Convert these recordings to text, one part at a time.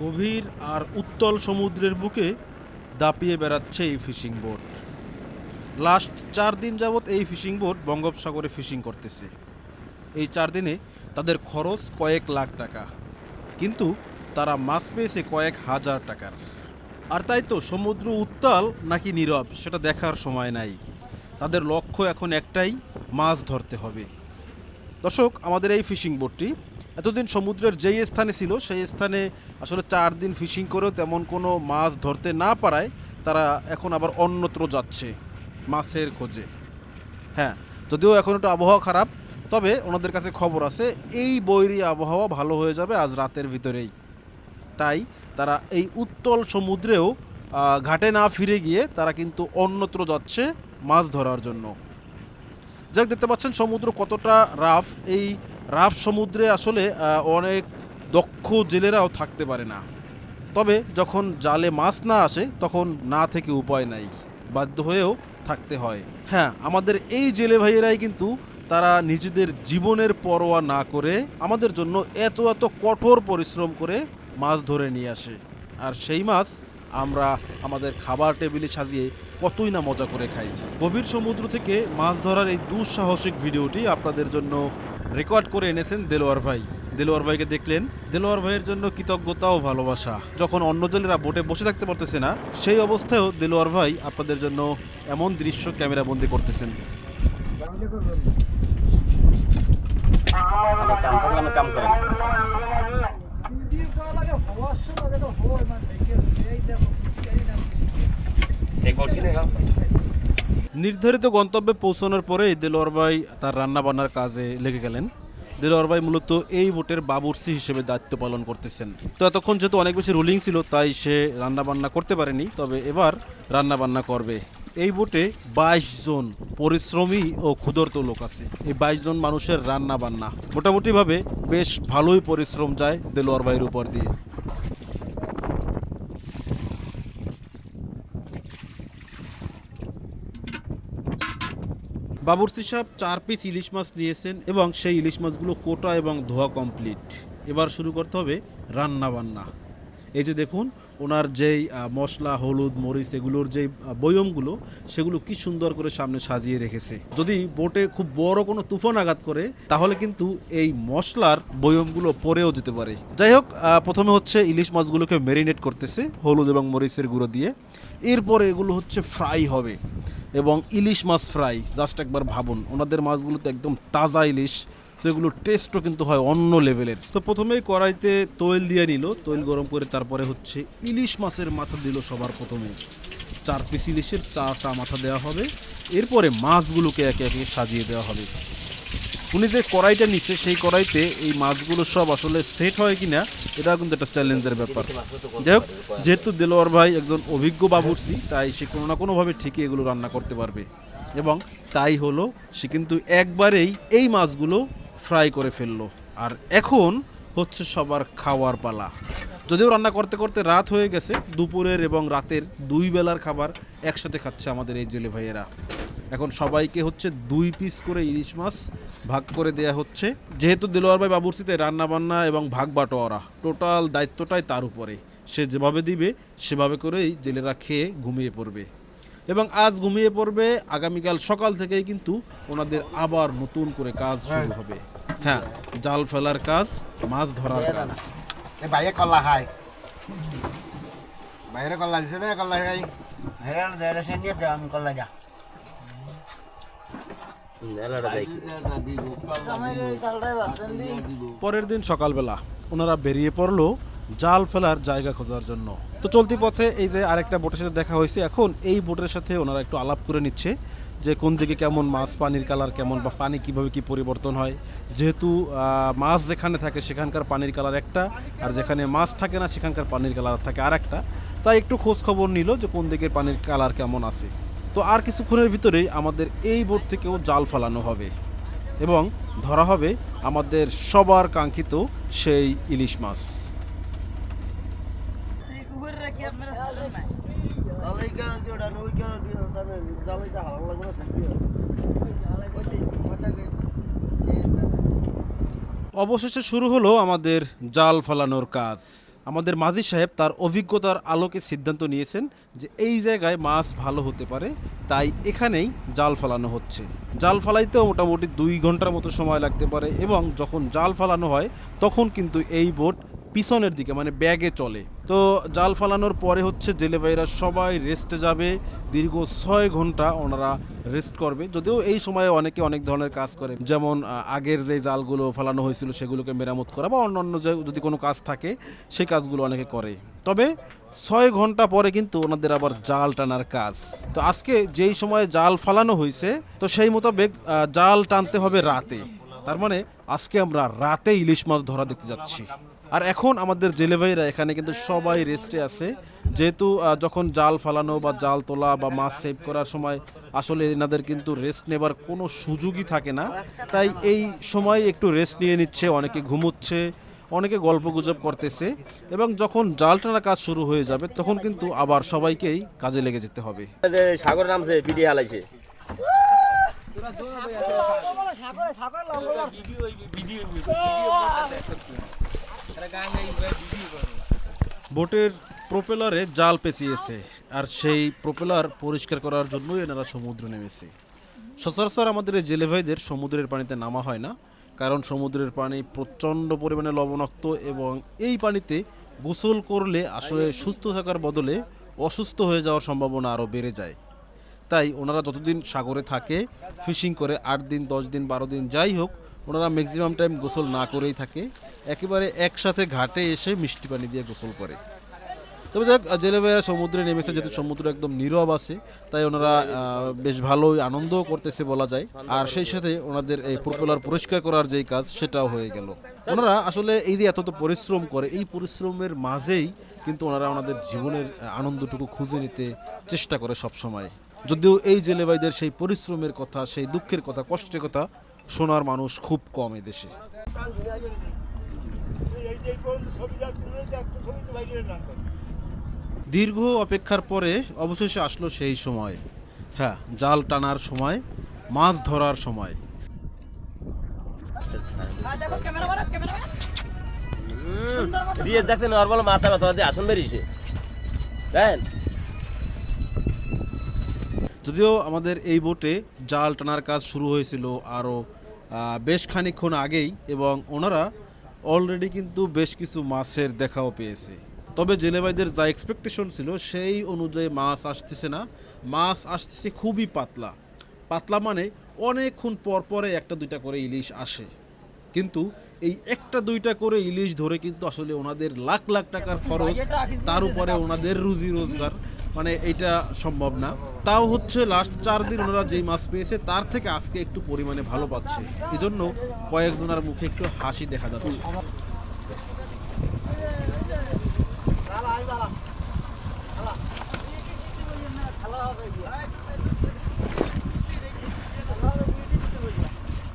গভীর আর উত্তল সমুদ্রের বুকে দাপিয়ে বেড়াচ্ছে এই ফিশিং বোট। লাস্ট চার দিন যাবৎ এই ফিশিং বোট বঙ্গোপসাগরে ফিশিং করতেছে। এই চার দিনে তাদের খরচ কয়েক লাখ টাকা। কিন্তু তারা মাছ পেয়েছে কয়েক হাজার টাকার। আর তাই তো সমুদ্র উত্তাল নাকি নীরব, সেটা দেখার সময় নাই। তাদের লক্ষ্য এখন একটাই, মাছ ধরতে হবে। দর্শক, আমাদের এই ফিশিং বোটটি এতদিন সমুদ্রের যেই স্থানে ছিল, সেই স্থানে আসলে চার দিন ফিশিং করেও তেমন কোনো মাছ ধরতে না পারায় তারা এখন আবার অন্যত্র যাচ্ছে মাছের খোঁজে। হ্যাঁ যদিও এখন একটু আবহাওয়া খারাপ, তবে ওনাদের কাছে খবর আছে, এই বৈরী আবহাওয়া ভালো হয়ে যাবে আজ রাতের ভিতরেই। তাই তারা এই উত্তল সমুদ্রেও ঘাটে না ফিরে গিয়ে তারা কিন্তু অন্যত্র যাচ্ছে মাছ ধরার জন্য। যাক, দেখতে পাচ্ছেন সমুদ্র কতটা রাফ এই রাফ সমুদ্রে আসলে অনেক দক্ষ জেলেরাও থাকতে পারে না। তবে যখন জালে মাছ না আসে, তখন না থেকে উপায় নাই, বাধ্য হয়েও থাকতে হয়। হ্যাঁ আমাদের এই জেলে ভাইয়েরাই কিন্তু তারা নিজেদের জীবনের পরোয়া না করে আমাদের জন্য এত এত কঠোর পরিশ্রম করে মাছ ধরে নিয়ে আসে। আর সেই মাছ আমরা আমাদের খাবার টেবিলে সাজিয়ে কতই না মজা করে খাই। গভীর সমুদ্র থেকে মাছ ধরার এই দুঃসাহসিক ভিডিওটি আপনাদের জন্য রেকর্ড করে এনেছেন দেলোয়ার ভাই। দেলোয়ার ভাইকে দেখলেন, দেলোয়ার ভাইয়ের জন্য কৃতজ্ঞতা ও ভালোবাসা। যখন অন্য জনেরা বোটে বসে থাকতে পারতেছে না, সেই অবস্থায়ও দেলোয়ার ভাই আপনাদের জন্য এমন দৃশ্য ক্যামেরা বন্দি করতেছেন নির্ধারিত গন্তব্যে পৌঁছানোর পরেই দেলোয়ার ভাই তার রান্না বান্নার কাজে লেগে গেলেন। দেলোয়ার ভাই মূলত এই বোটের বাবুর্চি হিসেবে দায়িত্ব পালন করতেছেন। তো এতক্ষণ যেহেতু অনেক বেশি রুলিং ছিল, তাই সে রান্না বান্না করতে পারেনি, তবে এবার রান্না বান্না করবে। এই বোটে বাইশ জন পরিশ্রমী ও ক্ষুধার্ত লোক আছে। এই বাইশ জন মানুষের রান্না বান্না মোটামুটিভাবে বেশ ভালোই পরিশ্রম যায় দেলোয়ার ভাইয়ের উপর দিয়ে। বাবুর্চি সাহেব চার পিস ইলিশ মাছ নিয়েছেন এবং সেই ইলিশ মাছগুলো কোটা এবং ধোয়া কমপ্লিট এবার শুরু করতে হবে রান্না বান্না এই যে দেখুন ওনার যেই মশলা, হলুদ, মরিচ, এগুলোর যেই বয়মগুলো, সেগুলো কি সুন্দর করে সামনে সাজিয়ে রেখেছে। যদি বোটে খুব বড় কোনো তুফান আঘাত করে, তাহলে কিন্তু এই মশলার বয়মগুলো পরেও যেতে পারে। যাই হোক প্রথমে হচ্ছে ইলিশ মাছগুলোকে ম্যারিনেট করতেছে, হলুদ এবং মরিচের গুঁড়ো দিয়ে। এরপরে এগুলো হচ্ছে ফ্রাই হবে এবং ইলিশ মাছ ফ্রাই জাস্ট একবার ভাবুন। ওনাদের মাছগুলো তো একদম তাজা ইলিশ। এগুলোর টেস্টও কিন্তু হয় অন্য লেভেলের। তো প্রথমেই কড়াইতে তৈল দিয়ে নিল, তৈল গরম করে তারপরে হচ্ছে ইলিশ মাছের মাথা দিল সবার প্রথমে চার পিস ইলিশের চারটা মাথা দেওয়া হবে, এরপরে মাছগুলোকে একে একে সাজিয়ে দেওয়া হবে। উনি যে কড়াইটা নিচ্ছে সেই কড়াইতে এই মাছগুলো সব আসলে সেট হয় কি না এটা কিন্তু একটা চ্যালেঞ্জের ব্যাপার। যাই হোক, যেহেতু দেলোয়ার ভাই একজন অভিজ্ঞ বাবুর্চি, তাই সে কোনো না কোনোভাবে ঠিকই এগুলো রান্না করতে পারবে। এবং তাই হলো, সে কিন্তু একবারেই এই মাছগুলো ফ্রাই করে ফেলল। আর এখন হচ্ছে সবার খাওয়ার পালা। যদিও রান্না করতে করতে রাত হয়ে গেছে, দুপুরের এবং রাতের দুই বেলার খাবার একসাথে খাচ্ছে আমাদের এই জেলে ভাইয়েরা। এখন সবাইকে হচ্ছে দুই পিস করে ইলিশ মাছ ভাগ করে দেয়া হচ্ছে। যেহেতু দেলোয়ার ভাই বাবুর্চিতে রান্না বান্না এবং ভাগ বাটোয়ারা টোটাল দায়িত্বটাই তার উপরে। সে যেভাবে দিবে, সেভাবে করেই জেলেরা খেয়ে ঘুমিয়ে পড়বে। এবং আজ ঘুমিয়ে পড়বে। আগামীকাল সকাল থেকেই কিন্তু ওনাদের আবার নতুন করে কাজ শুরু হবে। হ্যাঁ জাল ফেলার কাজ মাছ ধরার কাজ। এ ভাইয়ে কল্লা খায়। বাইরে কল্লা দিছে না কল্লা খাই সে নিয়ে আমি যা। পরের দিন সকালবেলা ওনারা বেরিয়ে পড়ল জাল ফেলার জায়গা খোঁজার জন্য। তো চলতি পথে এই যে আরেকটা বোটের সাথে দেখা হয়েছে, এখন এই বোটের সাথে ওনারা একটু আলাপ করে নিচ্ছে যে কোন দিকে কেমন মাছ পানির কালার কেমন বা পানি কীভাবে কি পরিবর্তন হয়। যেহেতু মাছ যেখানে থাকে সেখানকার পানির কালার একটা, আর যেখানে মাছ থাকে না সেখানকার পানির কালার থাকে আর একটা তাই একটু খোঁজ খবর নিল যে কোন দিকের পানির কালার কেমন আছে। তো আর কিছুক্ষণের ভিতরেই আমাদের এই বোট থেকেও জাল ফেলানো হবে এবং ধরা হবে আমাদের সবার কাঙ্ক্ষিত সেই ইলিশ মাছ। অবশেষে শুরু হলো আমাদের জাল ফেলানোর কাজ। আমাদের মাঝি সাহেব তার অভিজ্ঞতার আলোকে সিদ্ধান্ত নিয়েছেন যে এই জায়গায় মাছ ভালো হতে পারে, তাই এখানেই জাল ফালানো হচ্ছে। জাল ফালাইতেও মোটামুটি দুই ঘণ্টার মতো সময় লাগতে পারে এবং যখন জাল ফালানো হয়, তখন কিন্তু এই বোট পিছনের দিকে মানে ব্যাগে চলে। তো জাল ফালানোর পরে হচ্ছে জেলে ভাইরা সবাই রেস্টে যাবে। দীর্ঘ ছয় ঘণ্টা ওনারা রেস্ট করবে। যদিও এই সময়ে অনেকে অনেক ধরনের কাজ করে। যেমন আগের যে জালগুলো ফালানো হয়েছিল সেগুলোকে মেরামত করা বা অন্যান্য যদি কোনো কাজ থাকে সেই কাজগুলো অনেকে করে। তবে ছয় ঘণ্টা পরে কিন্তু ওনাদের আবার জাল টানার কাজ। তো আজকে যেই সময়ে জাল ফালানো হয়েছে, তো সেই মোতাবেক জাল টানতে হবে রাতে। তার মানে আজকে আমরা রাতে ইলিশ মাছ ধরা দেখতে যাচ্ছি। আর এখন আমাদের জেলে ভাইরা এখানে কিন্তু সবাই রেস্টে আছে যেহেতু যখন জাল ফালানো বা জাল তোলা বা মাছ সেভ করার সময় আসলে এনাদের কিন্তু রেস্ট নেবার কোনো সুযোগই থাকে না তাই এই সময় একটু রেস্ট নিয়ে নিচ্ছে অনেকে ঘুমোচ্ছে অনেকে গল্প গুজব করতেছে এবং যখন জাল টানা কাজ শুরু হয়ে যাবে তখন কিন্তু আবার সবাইকেই কাজে লেগে যেতে হবে সাগর নামছে পিডি হালাইছে বোটের প্রোপেলারে জাল পেঁচিয়েছে আর সেই প্রোপেলার পরিষ্কার করার জন্যই এনারা সমুদ্রে নেমেছে। সচরাচর আমাদের এই জেলে ভাইদের সমুদ্রের পানিতে নামা হয় না, কারণ সমুদ্রের পানি প্রচণ্ড পরিমাণে লবণাক্ত এবং এই পানিতে গোসল করলে আসলে সুস্থ থাকার বদলে অসুস্থ হয়ে যাওয়ার সম্ভাবনা আরও বেড়ে যায়। তাই ওনারা যতদিন সাগরে থাকে, ফিশিং করে আট দিন, দশ দিন, বারো দিন যাই হোক ওনারা ম্যাক্সিমাম টাইম গোসল না করেই থাকে। একেবারে একসাথে ঘাটে এসে মিষ্টি পানি দিয়ে গোসল করে। তবে যাক জেলে ভাইয়া সমুদ্রে নেমেছে, যেহেতু সমুদ্র একদম নীরব আছে, তাই ওনারা বেশ ভালোই আনন্দও করতেছে বলা যায়। আর সেই সাথে ওনাদের এই প্রপোলার পরিষ্কার করার যেই কাজ, সেটাও হয়ে গেল। ওনারা আসলে এই যে এত পরিশ্রম করে, এই পরিশ্রমের মাঝেই কিন্তু ওনারা ওনাদের জীবনের আনন্দটুকু খুঁজে নিতে চেষ্টা করে সব সময় যদিও এই জেলে ভাইদের সেই পরিশ্রমের কথা, সেই দুঃখের কথা, কষ্টের কথা শোনার মানুষ খুব কম এই দেশে। দীর্ঘ অপেক্ষার পরে অবশেষে আসলো সেই সময়। হ্যাঁ জাল টানার সময় মাছ ধরার সময়। দিয়ে নর্মাল মাথা ব্যথা দিয়ে আসন বেরিয়েছে। দেন যদিও আমাদের এই বোটে জাল টানার কাজ শুরু হয়েছিল আরও বেশ খানিক্ষণ আগেই এবং ওনারা অলরেডি কিন্তু বেশ কিছু মাছের দেখাও পেয়েছে। তবে জেলেভাইদের যা এক্সপেকটেশন ছিল সেই অনুযায়ী মাছ আসতেছে না। মাছ আসতেছে খুবই পাতলা। পাতলা মানে অনেকক্ষণ পর পরে একটা দুইটা করে ইলিশ আসে। কিন্তু এই একটা দুইটা করে ইলিশ ধরে কিন্তু আসলে ওনাদের লাখ লাখ টাকার খরচ তার উপরে ওনাদের রুজি রোজগার মানে এটা সম্ভব না। তাও হচ্ছে লাস্ট চার দিন ওনারা যেই মাছ পেয়েছে তার থেকে আজকে একটু পরিমাণে ভালো পাচ্ছে। এজন্য জন্য কয়েকজনের মুখে একটু হাসি দেখা যাচ্ছে।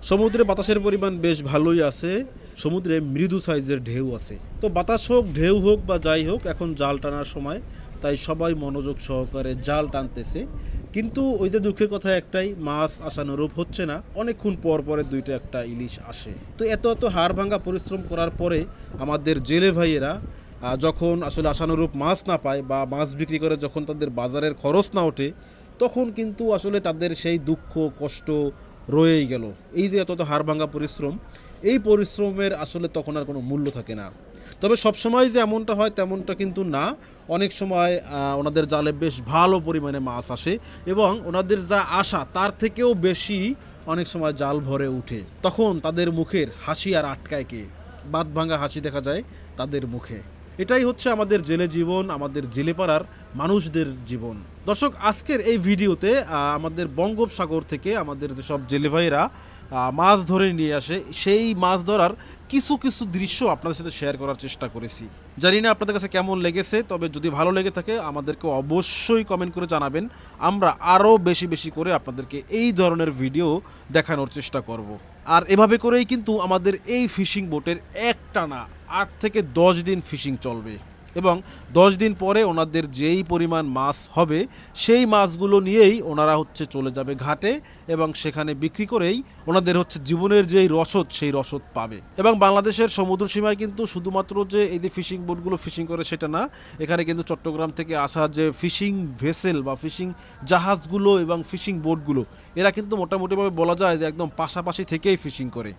সমুদ্রে বাতাসের পরিমাণ বেশ ভালোই আছে। সমুদ্রে মৃদু সাইজের ঢেউ আছে। তো বাতাস হোক, ঢেউ হোক বা যাই হোক, এখন জাল টানার সময়, তাই সবাই মনোযোগ সহকারে জাল টানতেছে। কিন্তু ওই যে দুঃখের কথা একটাই, মাছ আসানুরূপ হচ্ছে না। অনেকক্ষণ পর পরে দুইটা একটা ইলিশ আসে। তো এত এত হাড় ভাঙা পরিশ্রম করার পরে আমাদের জেলে ভাইয়েরা যখন আসলে আশানুরূপ মাছ না পায় বা মাছ বিক্রি করে যখন তাদের বাজারের খরচ না ওঠে, তখন কিন্তু আসলে তাদের সেই দুঃখ, কষ্ট রয়েই গেল। এই যে এত হাড় ভাঙা পরিশ্রম, এই পরিশ্রমের আসলে তখন আর কোনো মূল্য থাকে না। তবে সবসময় যে এমনটা হয় তেমনটা কিন্তু না। অনেক সময় ওনাদের জালে বেশ ভালো পরিমাণে মাছ আসে এবং ওনাদের যা আশা, তার থেকেও বেশি অনেক সময় জাল ভরে উঠে। তখন তাদের মুখের হাসি আর আটকায় কে? বাদ ভাঙা হাসি দেখা যায় তাদের মুখে। এটাই হচ্ছে আমাদের জেলে জীবন, আমাদের জেলে পাড়ার মানুষদের জীবন। দর্শক, আজকের এই ভিডিওতে আমাদের বঙ্গোপসাগর থেকে আমাদের যেসব জেলে ভাইরা মাছ ধরে নিয়ে আসে, সেই মাছ ধরার কিছু কিছু দৃশ্য আপনাদের সাথে শেয়ার করার চেষ্টা করেছি। জানি না আপনাদের কাছে কেমন লেগেছে, তবে যদি ভালো লেগে থাকে, আমাদেরকে অবশ্যই কমেন্ট করে জানাবেন। আমরা আরও বেশি বেশি করে আপনাদেরকে এই ধরনের ভিডিও দেখানোর চেষ্টা করব। আর এভাবে করেই কিন্তু আমাদের এই ফিশিং বোটের একটানা আট থেকে দশ দিন ফিশিং চলবে। এবং দশ দিন পরে ওনাদের যেই পরিমাণ মাছ হবে, সেই মাছগুলো নিয়েই ওনারা হচ্ছে চলে যাবে ঘাটে এবং সেখানে বিক্রি করেই ওনাদের হচ্ছে জীবনের যেই রসদ, সেই রসদ পাবে। এবং বাংলাদেশের সমুদ্র সীমায় কিন্তু শুধুমাত্র যে এই যে ফিশিং বোটগুলো ফিশিং করে সেটা না, এখানে কিন্তু চট্টগ্রাম থেকে আসা যে ফিশিং ভেসেল বা ফিশিং জাহাজগুলো এবং ফিশিং বোটগুলো, এরা কিন্তু মোটামুটিভাবে বলা যায় যে একদম পাশাপাশি থেকেই ফিশিং করে।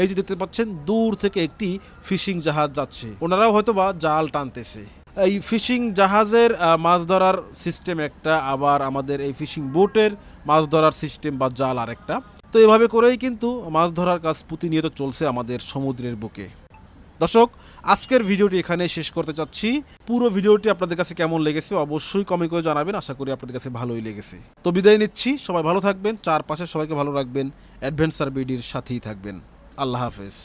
এই যে দেখতে পাচ্ছেন, দূর থেকে একটি ফিশিং জাহাজ যাচ্ছে। ওনারাও হয়তোবা জাল টানতেছে। এই ফিশিং জাহাজের মাছ ধরার সিস্টেম একটা, আবার আমাদের এই ফিশিং বোটের মাছ ধরার সিস্টেম বা জাল আর একটা তো এভাবে করেই কিন্তু মাছ ধরার কাজ প্রতিনিয়ত চলছে আমাদের সমুদ্রের বুকে। দর্শক, আজকের ভিডিওটি এখানে শেষ করতে চাচ্ছি। পুরো ভিডিওটি আপনাদের কাছে কেমন লেগেছে অবশ্যই কমেন্ট করে জানাবেন। আশা করি আপনাদের কাছে ভালোই লেগেছে। তো বিদায় নিচ্ছি। সবাই ভালো থাকবেন, চারপাশে সবাইকে ভালো রাখবেন অ্যাডভেঞ্চার বিডির সাথেই থাকবেন। আল্লাহ হাফেজ।